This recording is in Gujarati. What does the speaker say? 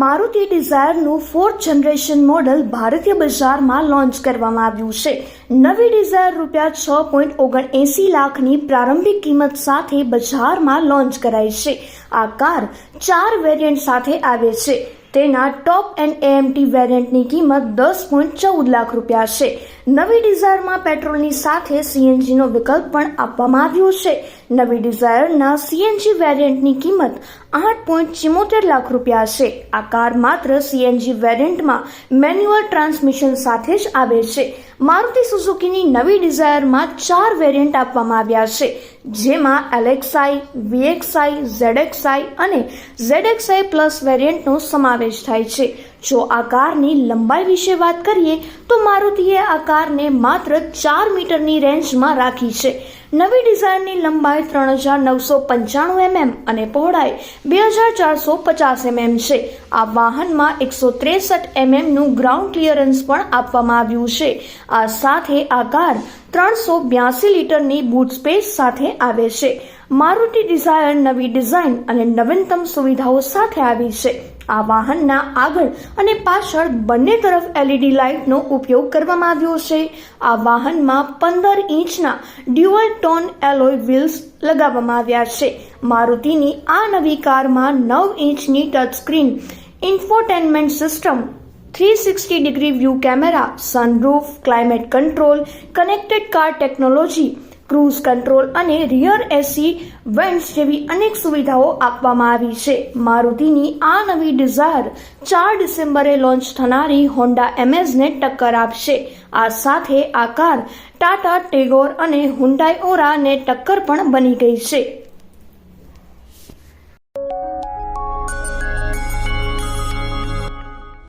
મારુતિ ડિઝાયરનું ફોર્થ જનરેશન મોડલ ભારતીય બજારમાં લોન્ચ કરવામાં આવ્યું છે. નવી ડિઝાયર રૂપિયા છ પોઈન્ટ ઓગણએંસી લાખની પ્રારંભિક કિંમત સાથે બજારમાં લોન્ચ કરાઈ છે. આ કાર ચાર વેરિયન્ટ સાથે આવે છે. તેના ટોપ એન્ડ એએમટી વેરિયન્ટની કિંમત દસ પોઈન્ટ ચૌદ લાખ રૂપિયા છે. નવી ડિઝાયરમાં પેટ્રોલની સાથે સીએનજીનો વિકલ્પ પણ આપવામાં આવ્યો છે. નવી ડિઝાયરના સીએનજી વેરિયન્ટની કિંમત આઠ પોઈન્ટ ચિમોતેર લાખ રૂપિયા છે. આ કાર માત્ર સીએનજી વેરિયન્ટમાં મેન્યુઅલ ટ્રાન્સમિશન સાથે જ આવે છે. મારુતિ સુઝુકીની નવી ડિઝાયરમાં ચાર વેરિયન્ટ આપવામાં આવ્યા છે. જેમાં એલેક્સાઈ વીએક્સઆઈ, ઝેડએક્સઆઈ અને ઝેડએક્સઆઈ પ્લસ વેરિયન્ટનો સમાવેશ થાય છે. જો આ કારની લંબાઈ વિશે વાત કરીએ, તો મારુતિએ આ કારને માત્ર ચાર મીટરની રેન્જમાં રાખી છે. નવી ડિઝાઇનની લંબાઈ ત્રણ હજાર નવસો પંચાણું એમએમ અને પહોળાઈ બે હજાર ચારસો પચાસ એમએમ છે. આ વાહનમાં એકસો ત્રેસઠ એમએમનું ગ્રાઉન્ડ ક્લિયરન્સ પણ આપવામાં આવ્યું છે. આ સાથે આ કાર ત્રણસો બ્યાસી લીટરની બૂટ સ્પેસ સાથે આવે છે. મારુતિ ડિઝાયર નવી ડિઝાઇન અને નવીનતમ સુવિધાઓ સાથે આવી છે. આ વાહનના આગળ અને પાછળ બંને તરફ એલઈડી લાઇટનો ઉપયોગ કરવામાં આવ્યો છે. આ વાહનમાં પંદર ઇંચના ડ્યુઅલ ટોન એલોય વ્હીલ્સ લગાવવામાં આવ્યા છે. મારુતિની આ નવી કારમાં નવ ઇંચની touch screen infotainment system three sixty degree view camera sunroof climate control connected car technology cruise control અને રિયર એસી વેન્ટ્સ જેવી અનેક સુવિધાઓ આપવામાં આવી છે. મારુતિની આ નવી ડિઝાયર ચાર ડિસેમ્બરે લોન્ચ થનારી હોન્ડા એમેઝને ટક્કર આપશે. આ સાથે આ કાર ટાટા ટેગોર અને હુન્ડાઈ ઓરાને ટક્કર પણ બની ગઈ છે.